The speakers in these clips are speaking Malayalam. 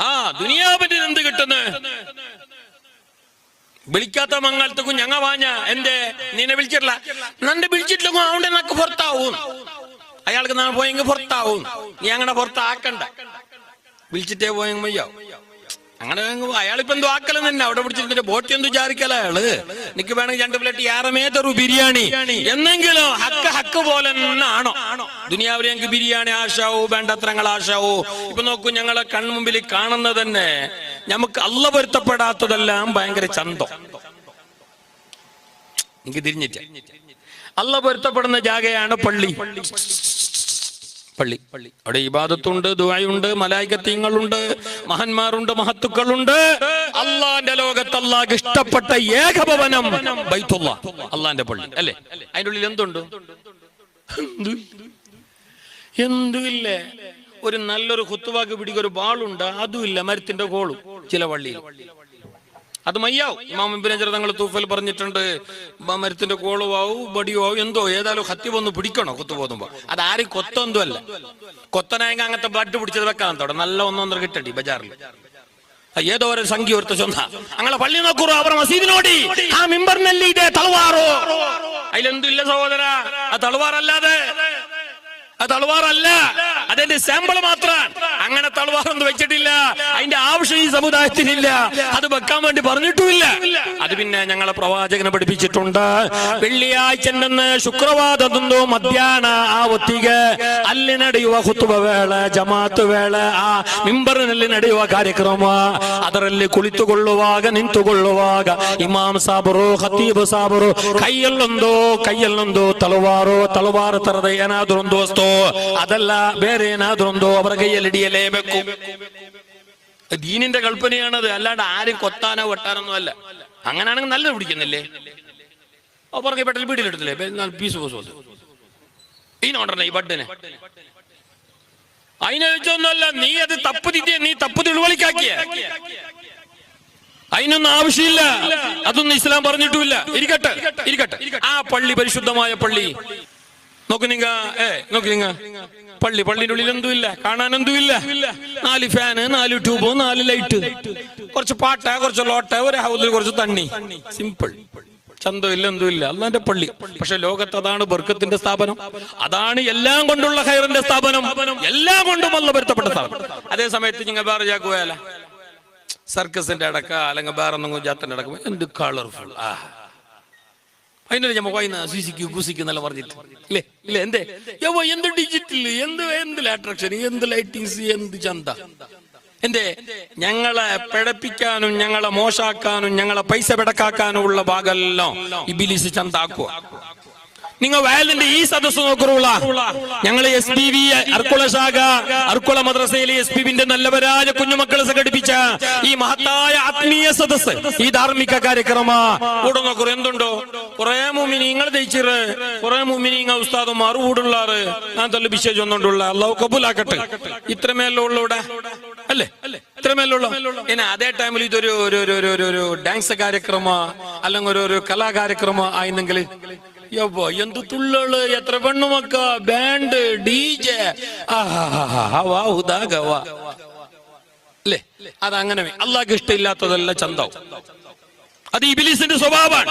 ആ ദുനിയാവിന് എന്ത് കിട്ടുന്നു? വിളിക്കാത്ത മങ്ങാലത്തേക്കും ഞങ്ങ വാഞ്ഞ എന്റെ നിന്നെ വിളിച്ചിട്ടില്ല. നന്റെ വിളിച്ചിട്ടില്ല അവിടെ നക്ക് പുറത്താവും. അയാൾക്ക് നാ പോയെങ്കിൽ പുറത്താവും. നീ അങ്ങനെ പുറത്താക്കണ്ട. വിളിച്ചിട്ടേ പോയെങ്കിൽ മയ്യോ അങ്ങനെ അയാളിപ്പോ എന്തോ ആക്കല തന്നെ. അവിടെ പിടിച്ചിരുന്നിട്ട് ബോട്ട് എന്ത് വിചാരിക്കല അയാൾ? എനിക്ക് വേണമെങ്കിൽ രണ്ട് പ്ലേറ്റ് യാറമേ തരൂ ബിരിയാണി. എന്നെങ്കിലും ഹക്ക് ഹക്ക് പോലെ ആണോ? ദുനിയാവിൽ ഞങ്ങൾക്ക് ബിരിയാണി ആശാവോ വേണ്ടത്രങ്ങൾ ആശാവോ? ഇപ്പൊ നോക്കൂ ഞങ്ങളെ കൺമുമ്പിൽ കാണുന്നത് തന്നെ നമുക്ക് അല്ല പൊരുത്തപ്പെടാത്തതെല്ലാം ഭയങ്കര ചന്തം. എനിക്ക് തിരിഞ്ഞിട്ട് അല്ല പൊരുത്തപ്പെടുന്ന ജാഗയാണ് പള്ളി. പള്ളി. പള്ളി അവിടെ ഇബാദത്തുണ്ട് മലായിക മലായികത്യങ്ങളുണ്ട് മഹന്മാരുണ്ട് മഹത്തുക്കളുണ്ട്. അള്ളാന്റെ ലോകത്ത് അള്ളാഹ് ഇഷ്ടപ്പെട്ട ഏകഭവനം ബൈത്തുള്ള അള്ളാന്റെ പള്ളി അല്ലേ? അതിന്റെ ഉള്ളിൽ എന്തുണ്ട്? എന്ത്? എന്തുമില്ലേ ഒരു നല്ലൊരു കുത്തുവാക്ക് പിടിക്കൊരു ബാളുണ്ട് അതുമില്ല മരത്തിന്റെ കോളും ചില പള്ളിയിൽ. അത് മയ്യാവും. ഇമാം ഇബ്നു തങ്ങൾ തൂഫൽ പറഞ്ഞിട്ടുണ്ട് മരത്തിന്റെ കോളുവാവും ബടിയോ ആവും എന്തോ ഏതായാലും ഹത്തി വന്ന് പിടിക്കണോ? കൊത്തു പോകുമ്പോ. അത് ആരും കൊത്തൊന്നും അല്ല. കൊത്തനായെങ്കിൽ അങ്ങനത്തെ ബ്ലഡ് പിടിച്ചത് വെക്കാൻ തോടെ നല്ല ഒന്നൊന്നര കിട്ടണ്ടി ബജാറിൽ ഏതോ ഒരു സംഖ്യ ഒരുത്ത ചൊന്ന. അങ്ങനെ പള്ളി നോക്കൂറോ അവർ മസീദിനോടി. ആ മിമ്പറിനല്ലേ ഇതേ? തളവാറോ? അതിലെന്തില്ല സഹോദര? ആ തളവാറല്ലാതെ? ആ തളവാറല്ല? അതിന്റെ സാമ്പിൾ മാത്രം അങ്ങനെ തളവാറൊന്നും വെച്ചിട്ടില്ല അതിന്റെ ആവശ്യം ഈ സമുദായത്തിനില്ല അത് വെക്കാൻ വേണ്ടി പറഞ്ഞിട്ടുമില്ല അത് പിന്നെ ഞങ്ങളെ പ്രവാചകനെ പഠിപ്പിച്ചിട്ടുണ്ട് വെള്ളിയാഴ്ച നിന്ന് ശുക്രവാദത്തുണ്ടോ മധ്യാഹ്ന ആ ഒത്തിക ಅಲ್ಲಿ ನಡೆಯುವ ಹುತ್ತುವ ವೇಳ ಜಮಾತು ವೇಳ ಆ ಮಿಂಬರಿನಲ್ಲಿ ನಡೆಯುವ ಕಾರ್ಯಕ್ರಮ ಅದರಲ್ಲಿ ಕುಳಿತುಕೊಳ್ಳುವಾಗ ನಿಂತುಕೊಳ್ಳುವಾಗ ಇಮಾಮ್ ಸಾಬರು ಖತೀಬ್ ಸಾಬರು ಕೈಯಲ್ಲೊಂದು ಕೈಯಲ್ಲೊಂದು ತಲವಾರು ತಲವಾರು ತರದ ಏನಾದ್ರೂ ಒಂದು ವಸ್ತು ಅದಲ್ಲ ಬೇರೆ ಏನಾದ್ರೂ ಒಂದು ಅವರ ಕೈಯಲ್ಲಿ ലേബക്കും. ദീനിന്റെ കൽപ്പനയാണത്. അല്ലാണ്ട് ആരും കൊത്താനോ വെട്ടാനോ അല്ല. അങ്ങനെയാണെങ്കിൽ നല്ലത് പിടിക്കുന്നില്ലേ? ഓ പുറകെ പെട്ടെന്ന് പീടിയിലെടുത്തില്ലേ പീസ് പോസ് പോസ് ഇനോണ്ടല്ലേ ഈ അതിനെ അതിനൊന്നല്ല നീ അത് തപ്പ് തിരിയ നീ തപ്പ് തിളുവളിക്കാക്കിയ. അതിനൊന്നും ആവശ്യമില്ല. അതൊന്നും ഇസ്ലാം പറഞ്ഞിട്ടുമില്ല. ഇരിക്കട്ടെ ഇരിക്കട്ടെ. ആ പള്ളി പരിശുദ്ധമായ പള്ളി. നോക്ക് നിങ്ങ ഏ നോക്ക് നിങ്ങ. പള്ളി പള്ളിന്റെ ഉള്ളിൽ എന്തും ഇല്ല കാണാൻ എന്തും ഇല്ല നാല് ഫാന് നാല് ട്യൂബ് നാല് ലൈറ്റ് കുറച്ച് പാട്ട കുറച്ച് ലോട്ട ഒരു ഹൗസിൽ കുറച്ച് തണ്ണി. സിമ്പിൾ ചന്തോ ഇല്ല എന്തും ഇല്ല അള്ളാന്റെ പള്ളി. പക്ഷെ ലോകത്ത് അതാണ് ബർക്കത്തിന്റെ സ്ഥാപനം. അതാണ് എല്ലാം കൊണ്ടുള്ള ഹൈറിന്റെ സ്ഥാപനം. എല്ലാം കൊണ്ടും അല്ല പൊരുത്തപ്പെട്ട സ്ഥാപനം. അതേ സമയത്ത് നിങ്ങൾ വേറെ ജാക്കുവയല്ല സർക്കസിന്റെ അടക്ക അല്ലെങ്കിൽ വേറെ ഒന്നും ജാത്തിന്റെ അടക്കം എന്ത് കളർഫുൾ ആ അതിനൊരു ഞമ്മ വായിന്ന സിസിക്ക് കുസിക്ക് എന്നല്ല പറഞ്ഞിട്ട്. ഇല്ലേ? ഇല്ല? എന്തേ? യവ എന്ത് ഡിജിറ്റൽ എന്ത് എന്ത് അട്രാക്ഷൻ എന്ത് ലൈറ്റിങ്സ് എന്ത് ചന്ത? എന്തേ? ഞങ്ങളെ പിഴപ്പിക്കാനും ഞങ്ങളെ മോശാക്കാനും ഞങ്ങളെ പൈസ പിടക്കാക്കാനും ഉള്ള ഭാഗമെല്ലാം ഇബിലിസ് ചന്താക്കുക നിങ്ങൾ വയലിന്റെ ഈ സദസ് നോക്കുള്ള ഞങ്ങൾ എസ് പി വി അർക്കുള ശാഖ അർക്കുള മദ്രസയിലെ എസ് പി വിന്റെ നല്ലവരായ കുഞ്ഞുമക്കളെ സംഘടിപ്പിച്ച ഈ മഹത്തായ ആത്മീയ സദസ് ഈ ധാർമ്മിക കാര്യക്രമ കൂടെ നോക്കൂ എന്തുണ്ടോ കുറെ മുമ്മിനി നിങ്ങൾ ജയിച്ചിറ് കുറെ മുമ്മിനി നിങ്ങൾ ഉസ്താദുമാർ കൂടുള്ളാറ് ഞാൻ തല്ലു വിശേഷം ഒന്നുകൊണ്ടുള്ള അള്ളാഹു കബൂലാക്കട്ടെ ഇത്രമേലുള്ള അല്ലേ ഇത്രമേലുള്ള പിന്നെ അതേ ടൈമിൽ ഇതൊരു ഒരു ഒരു ഡാൻസ് കാര്യക്രമ അല്ലെങ്കിൽ ഒരു ഒരു കലാകാര്യക്രമ ആയിരുന്നെങ്കിൽ യവ്വ എന്ത് തുള്ളള് എത്ര പെണ്ണുമക്ക ബാൻഡ് ഡി ജെ അല്ലേ? അതങ്ങനെ അള്ളാഹ്ക്ക് ഇഷ്ടമില്ലാത്തതല്ല ചന്തവും അത് ഇബിലീസിന്റെ സ്വഭാവമാണ്.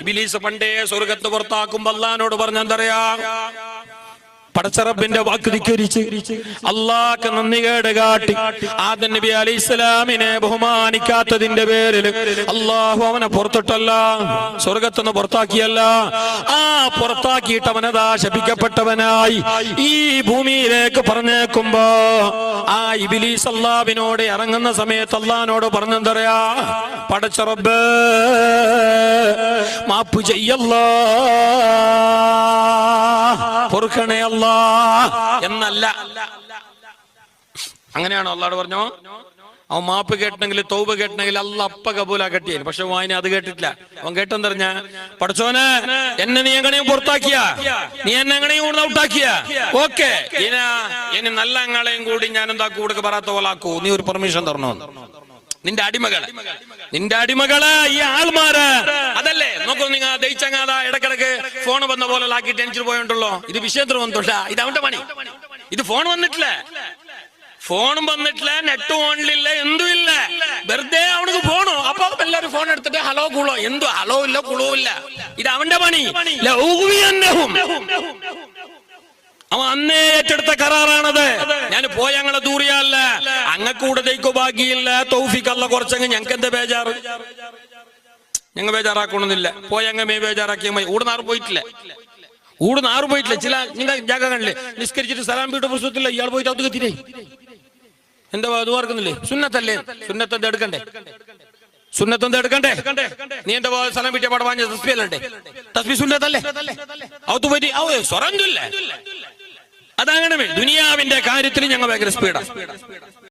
ഇബിലീസ് പണ്ടേ സ്വർഗത്ത് പുറത്താക്കുമ്പോ അള്ളഹാനോട് പറഞ്ഞെന്തറിയാ? പടച്ചറബിന്റെ വാക്ക് ധിക്കരിച്ച് അള്ളാക്ക് നന്ദി കേട് കാട്ടി ആദൻ നബി അലൈഹി ഇസ്ലാമിനെ ബഹുമാനിക്കാത്തതിന്റെ പേരിൽ അള്ളാഹു അവനെ പുറത്തിട്ടല്ല സ്വർഗത്തുനിന്ന് പുറത്താക്കിയല്ല. ആ പുറത്താക്കിയിട്ട് അവനതാ ഈ ഭൂമിയിലേക്ക് പറഞ്ഞേക്കുമ്പോ ആ ഇബിലീസ് അള്ളാവിനോട് ഇറങ്ങുന്ന സമയത്ത് അള്ളഹാനോട് പറഞ്ഞെന്തറിയാ? പടച്ചറബ് മാപ്പ് ചെയ്യല്ലോ. പൊറുക്കണേ അല്ലാ. എന്നല്ല. അങ്ങനെയാണോ അള്ളാട് പറഞ്ഞോ? അവൻ മാപ്പ് കേട്ടണെങ്കിൽ തൗബ കേട്ടണെങ്കിൽ അല്ല അപ്പ കബൂല കെട്ടിയ പക്ഷെ വായന അത് കേട്ടിട്ടില്ല. അവൻ കേട്ടെന്തറിഞ്ഞ? പഠിച്ചോനെ എന്നെ നീ എങ്ങനെയും പുറത്താക്കിയ? നീ എന്നെ എങ്ങനെയും ഔട്ടാക്കിയ? ഓക്കെ. ഇനി നല്ല അങ്ങളെയും കൂടി ഞാൻ എന്താ കൂടെ പറയാത്ത പോലാക്കൂ നീ ഒരു പെർമിഷൻ തരണോ നിന്റെ അടിമകളെ. നിന്റെ അടിമകളെ ഈ ആൾമാര്. അതല്ലേ ദയിച്ചങ്ങാത ഇടക്കിടക്ക് ഫോൺ വന്ന പോലെ ആക്കി ടെൻഷൻ പോയിട്ടുള്ളോ ഇത് വിഷയത്തിന് വന്നില്ല ഇത് അവന്റെ പണി. ഇത് ഫോൺ വന്നിട്ടില്ല. ഫോണും വന്നിട്ടില്ല നെറ്റും ഓണിലില്ല എന്തും ഇല്ല. വെറുതെ അവനക്ക് ഫോണോ അപ്പൊ എല്ലാരും ഫോൺ എടുത്തിട്ട് ഹലോ കുളോ. എന്തു ഹലോ ഇല്ല കുളോ ഇല്ല. ഇത് അവന്റെ പണി. അവൻ അന്നേ ഏറ്റെടുത്ത കരാറാണത്. ഞാൻ പോയ ഞങ്ങളെ ദൂറിയല്ല. അങ്ങക്കൂടെ ബാക്കിയില്ല തൗഫിക്കല്ല കുറച്ചങ്ങ് ഞങ്ങൾക്ക് എന്താ ബേജാറ്? ഞങ്ങൾ ബേജാറാക്കണമെന്നില്ല പോയ അങ്ങ് മേ ബേജാറാക്കിയ മതി. ഊടുന്നാറ് നാറ് പോയിട്ടില്ല. ഊട് നാറ് പോയിട്ടില്ല. ചില നിങ്ങൾ ജാഗ നിസ്കരിച്ചിട്ട് സലാം വീട്ട് പുസ്തകത്തില്ല ഇയാൾ പോയിട്ട് അത് കത്തിരേ എന്താ അത് ഓർക്കുന്നില്ലേ? സുന്നത്തല്ലേ? സുന്നത്തെന്ത് എടുക്കണ്ടേ? സുന്നത്തെന്ത് എടുക്കണ്ടേ? നീ എന്റെ സ്ഥലം വീട്ടിയ പടം വാങ്ങിയ തസ്ബി അല്ലേ തസ്ബി സുന്നത്തല്ലേ? അവത്ത് പറ്റി ഓ സ്വറന്നില്ല അതങ്ങനെ ദുനിയാവിന്റെ കാര്യത്തിൽ ഞങ്ങൾ ഭയങ്കര സ്പീഡാ